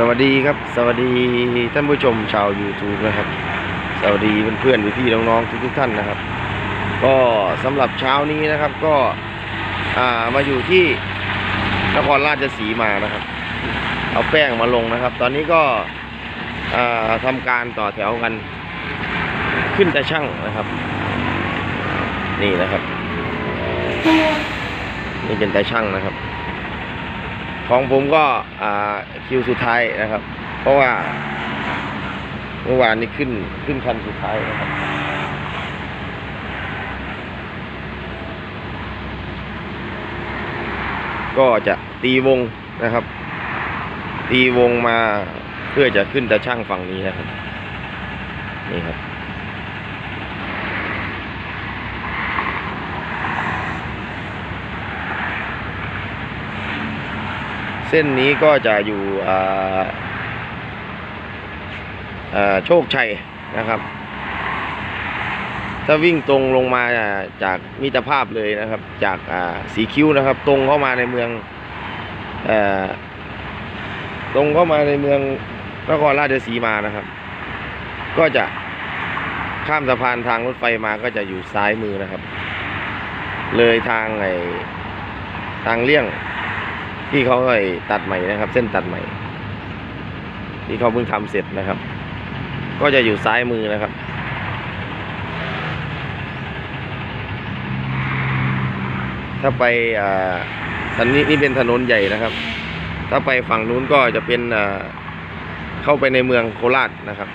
สวัสดีครับ สวัสดีท่านผู้ชมชาว YouTube นะครับ สวัสดีเพื่อนๆพี่ๆน้องๆทุกๆท่านนะครับ ก็สำหรับเช้านี้นะครับก็อ่ามาอยู่ที่นครราชสีมานะครับ เอาแป้งมาลงนะครับ ตอนนี้ก็อ่าทำการต่อแถวกัน ขึ้นแต่ช่างนะครับ นี่นะครับ นี่เป็นแต่ช่างนะครับ ของผมก็คิวสุดท้ายนะครับ เพราะว่าเมื่อวานนี้ขึ้นขึ้นคันสุดท้ายนะครับก็จะตีวงนะครับ ตีวงมาเพื่อจะขึ้นตะช่างฝั่งนี้นะครับ นี่ครับ เส้นนี้ก็จะอยู่อ่าโชคชัยนะครับ ถ้าวิ่งตรงลงมาจากมิตรภาพเลยนะครับ จากอ่าสีคิ้วนะครับ ตรงเข้ามาในเมืองอ่อตรงเข้ามาในเมืองนครราชสีมานะครับ ก็จะข้ามสะพานทางรถไฟมาก็จะอยู่ซ้ายมือนะครับ เลยทางไอ้ทางเลี่ยง ที่เขาไอ้ตัดใหม่นะครับ เส้นตัดใหม่ ที่เขาเพิ่งทำเสร็จนะครับ ก็จะอยู่ซ้ายมือนะครับ ถ้าไปอ่าถนนนี้นี่เป็นถนนใหญ่นะครับ ถ้าไปฝั่งนู้นก็จะเป็นอ่าเข้าไปในเมืองโคราชนะครับ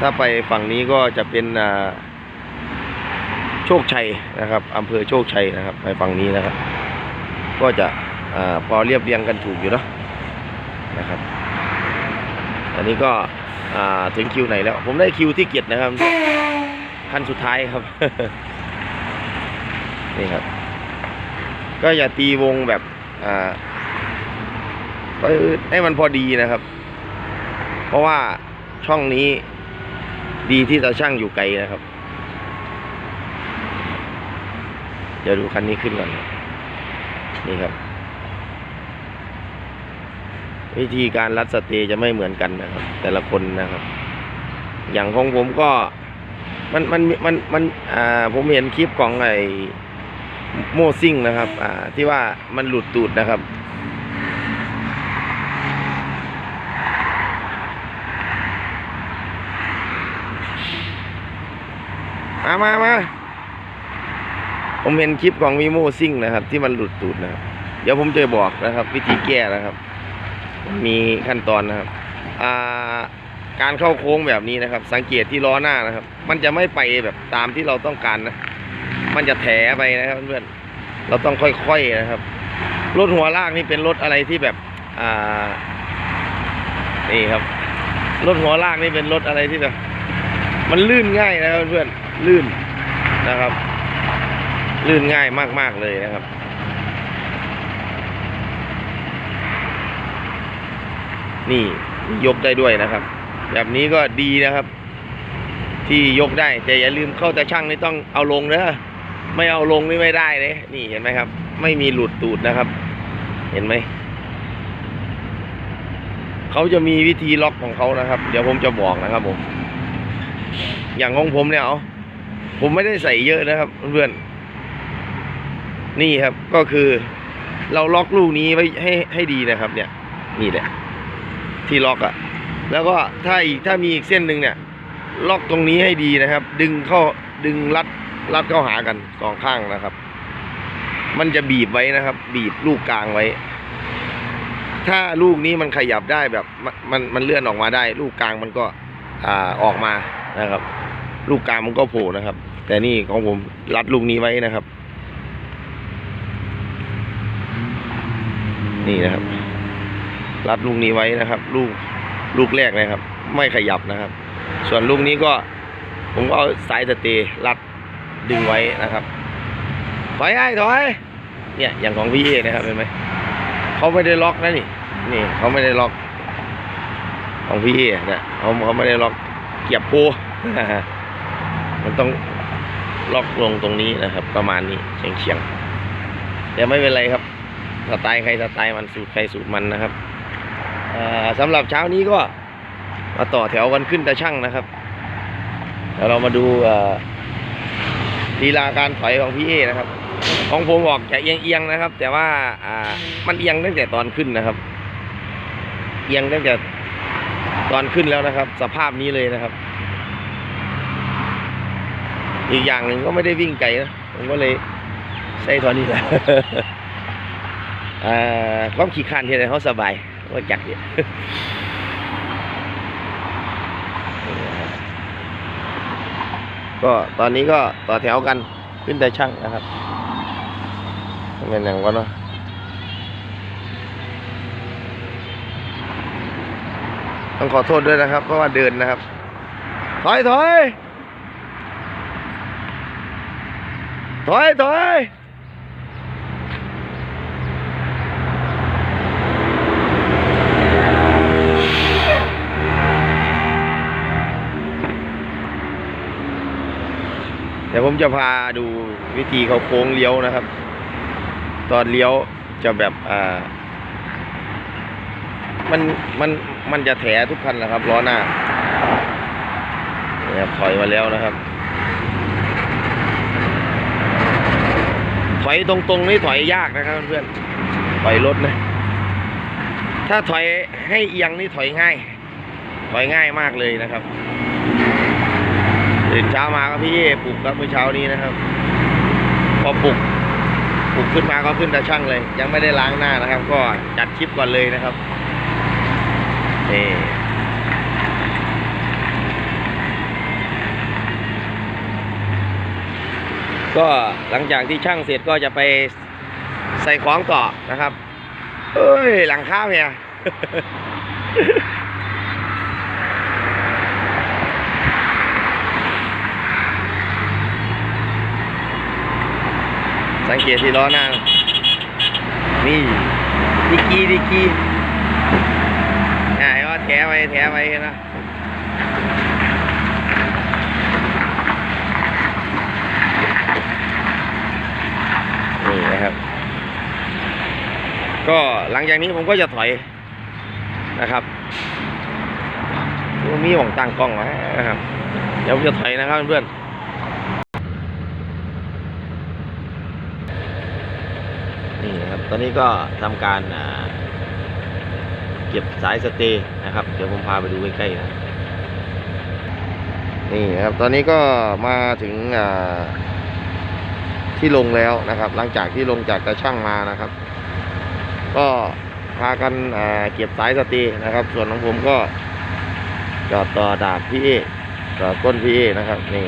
ถ้าไปฝั่งนี้ก็จะเป็นอ่าโชคชัยนะครับอำเภอโชคชัยนะครับ ไปฝั่งนี้นะครับ ก็จะ พอเรียบเรียงกันถูกอยู่เนาะนะครับอันนี้ก็ถึงคิวไหนแล้ว ผมได้คิวที่เกียรตินะครับขั้นสุดท้ายครับ นี่ครับ ก็อย่าตีวงแบบอ่าให้มันพอดีนะครับ เพราะว่าช่องนี้ดีที่ตาช่างอยู่ไกลนะครับ เดี๋ยวดูคันนี้ขึ้นก่อน นี่ครับ วิธีการรัดสเตย์จะไม่เหมือนกันนะครับ แต่ละคนนะครับ อย่างของผมก็มันมันมันมันอ่าผมเห็นคลิปของไอ้โมซิ่งนะครับ อ่า ที่ว่ามันหลุดตูดนะครับ มามามาผมเห็นคลิปของวีโมซิ่งนะครับ ที่มันหลุดตูดนะครับ เดี๋ยวผมจะบอกนะครับ วิธีแก้นะครับ มีขั้นตอนนะครับการเข้าโค้งแบบนี้นะครับ สังเกตที่ล้อหน้านะครับ มันจะไม่ไปแบบตามที่เราต้องการนะ มันจะแถไปนะครับเพื่อนเราต้องค่อยๆนะครับรถหัวลากนี่เป็นรถอะไรที่แบบอ่านี่ครับรถหัวลากนี่เป็นรถอะไรที่แบบมันลื่นง่ายนะครับเพื่อนลื่นนะครับ ลื่นง่ายมากๆเลยนะครับ นี่ยกได้ด้วยนะครับ แบบนี้ก็ดีนะครับ ที่ยกได้แต่อย่าลืมเข้าแต่ช่างนี่ต้องเอาลงนะไม่เอาลงนี่ไม่ได้เลยนี่เห็นไหมครับ ไม่มีหลุดตูดนะครับ เห็นไหมเขาจะมีวิธีล็อกของเขานะครับ เดี๋ยวผมจะบอกนะครับผม อย่างของผมเนี่ยเอาผมไม่ได้ใส่เยอะนะครับ เพื่อนนี่ครับก็คือ เราล็อกลูกนี้ไว้ให้ให้ดีนะครับ เนี่ย นี่แหละ ที่ล็อกอะ่ะแล้วก็ถ้าอีกถ้ามีอีกเส้นหนึ่งเนี่ย ล็อกตรงนี้ให้ดีนะครับ ดึงเข้าดึงรัดรัดเข้าหากันสองข้างนะครับ มันจะบีบไว้นะครับ บีบลูกกลางไว้ ถ้าลูกนี้มันขยับได้แบบมันมันมันเลื่อนออกมาได้ ลูกกลางมันก็อ่าออกมานะครับ ลูกกลางมันก็โผล่นะครับ แต่นี่ของผมรัดลูกนี้ไว้นะครับ นี่นะครับ รัดลูกนี้ไว้นะครับ ลูกลูกแรกนะครับ ไม่ขยับนะครับ ส่วนลูกนี้ก็ผมก็เอาสายสเตย์รัดดึงไว้นะครับถอยไอ้ถอยเนี่ยอย่างของพี่เอนะครับเห็นไหมเขาไม่ได้ล็อกนะนี่ นี่เขาไม่ได้ล็อก ของพี่เอนะเขาเขาไม่ได้ล็อกเกียบโพมันต้องล็อกลงตรงนี้นะครับ ประมาณนี้เฉียงเฉียงแต่ไม่เป็นไรครับสไตล์ใครสไตล์มันสูตรใครสูตรมันนะครับ สำหรับเช้านี้ก็มาต่อแถวกันขึ้นตะช่างนะครับแล้วเรามาดูลีลาการถอยของพี่เอนะครับ ของผมออกจะเอียงๆนะครับ แต่ว่าอ่ามันเอียงตั้งแต่ตอนขึ้นนะครับ เอียงตั้งแต่ตอนขึ้นแล้วนะครับ สภาพนี้เลยนะครับ อีกอย่างหนึ่งก็ไม่ได้วิ่งไกลนะผมก็เลยใช้ตอนนี้แหละอ่าความขี้คานที่ไหนเขาสบาย ว่าจักเนี่ยก็ตอนนี้ก็ต่อแถวกันขึ้นแต่ช่างนะครับเป็นอย่างก็เนาะต้องขอโทษด้วยนะครับ เพราะว่าเดินนะครับ ถอยถอยถอยถอย ดี๋ยวผมจะพาดูวิธีเขาโค้งเลี้ยวนะครับ ตอนเลี้ยวจะแบบอ่า มันมันมันจะแถทุกคันแหละครับล้อหน้าเนี่ยถอยมาแล้วนะครับ ถอยตรงๆนี่ถอยยากนะครับเพื่อนถอยรถนะถ้าถอยให้เอียงนี่ถอยง่าย ถอยง่ายมากเลยนะครับ ตื่นเช้ามาก็พี่เอปลุกครับเมื่อเช้านี้นะครับ พอปลุกปลุกขึ้นมาก็ขึ้นตาช่างเลย ยังไม่ได้ล้างหน้านะครับ ก็จัดคลิปก่อนเลยนะครับนี่ก็หลังจากที่ช่างเสร็จก็จะไปใส่ของต่อนะครับ เอ้ย หลังข้าวเนี่ย สังเกตที่ล้อหน้า นี่ดิกี้ดิกกี้อ่าว่าแถไปแถไปนะนี่นะครับ ก็หลังจากนี้ผมก็จะถอยนะครับมีหว่องตั้งกล้องไว้นะครับ เดี๋ยวผมจะถอยนะครับเพื่อน นี่นะครับ ตอนนี้ก็ทำการเก็บสายสเตย์นะครับ เดี๋ยวผมพาไปดูใกล้ๆนะนี่นะครับ ตอนนี้ก็มาถึงที่ลงแล้วนะครับ หลังจากที่ลงจากตาช่างมานะครับ ก็พากันเก็บสายสเตย์นะครับ ส่วนของผมก็จอดต่อดาบพี่เอต่อก้นพี่เอนะครับ นี่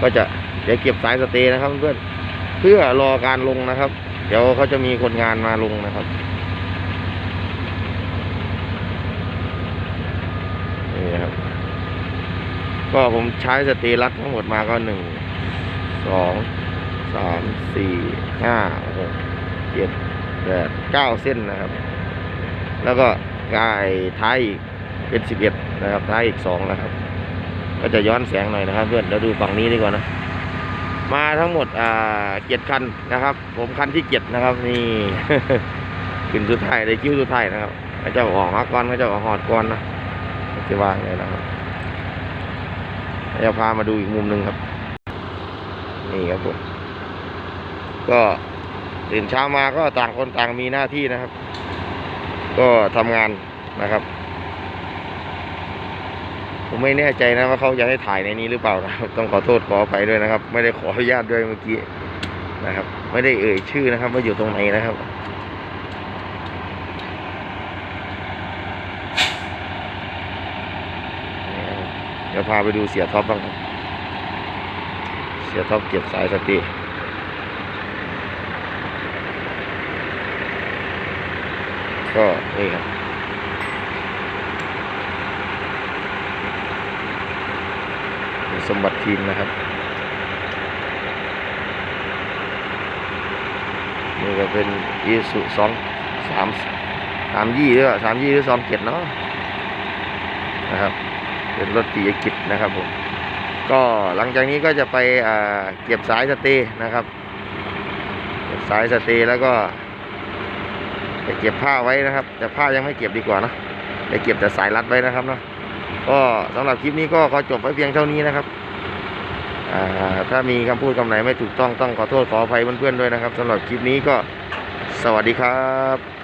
ก็จะเดี๋ยวเก็บสายสเตย์นะครับเพื่อน เพื่อรอการลงนะครับ เดี๋ยวเขาจะมีคนงานมาลงนะครับนี่ครับ ก็ผมใช้สเตรัสทั้งหมดมาก็หนึ่งสองสามสี่ห้าหกเจ็ดแปดเก้าเส้นนะครับ แล้วก็กายท้ายอีกเป็นสิบเอ็ดนะครับท้ายอีกสองนะครับ ก็จะย้อนแสงหน่อยนะครับ เพื่อนเดี๋ยวดูฝั่งนี้ดีกว่านะ มาทั้งหมดอ่าเจ็ดคันนะครับ ผมคันที่เจ็ดนะครับ นี่ขึ้นสุดท้ายในคิ้วสุดท้ายนะครับเจ้าออกมาก่อนะเจ้าออกหอดก่อนนะจะว่าไงนะครับจะพามาดูอีกมุมหนึ่งครับ นี่ครับผมก็ตื่นเช้ามาก็ต่างคนต่างมีหน้าที่นะครับ ก็ทำงานนะครับ ผมไม่แน่ใจนะว่าเขาจะให้ถ่ายในนี้หรือเปล่านะครับต้องขอโทษขออภัยด้วยนะครับ ไม่ได้ขออนุญาตด้วยเมื่อกี้นะครับ ไม่ได้เอ่ยชื่อนะครับ ว่าอยู่ตรงไหนนะครับเดี๋ยวพาไปดูเสียท็อปบ้างเสียท็อปเก็บสายสตีก็นี่ครับ สมบัติทีมนะครับนี่ก็เป็นอีสุสองสามสามยี่หรือสามยี่หรือสองเจ็ดเนาะนะครับเป็นรถปิยกิจนะครับผมก็หลังจากนี้ก็จะไปเก็บสายสเตย์นะครับ เก็บสายสเตย์แล้วก็จะเก็บผ้าไว้นะครับ แต่ผ้ายังไม่เก็บดีกว่านะจะเก็บแต่สายรัดไว้นะครับเนาะ ก็สำหรับคลิปนี้ก็ขอจบไว้เพียงเท่านี้นะครับถ้ามีคำพูดคำไหนไม่ถูกต้องต้องขอโทษขออภัยเพื่อนๆด้วยนะครับสำหรับคลิปนี้ก็สวัสดีครับ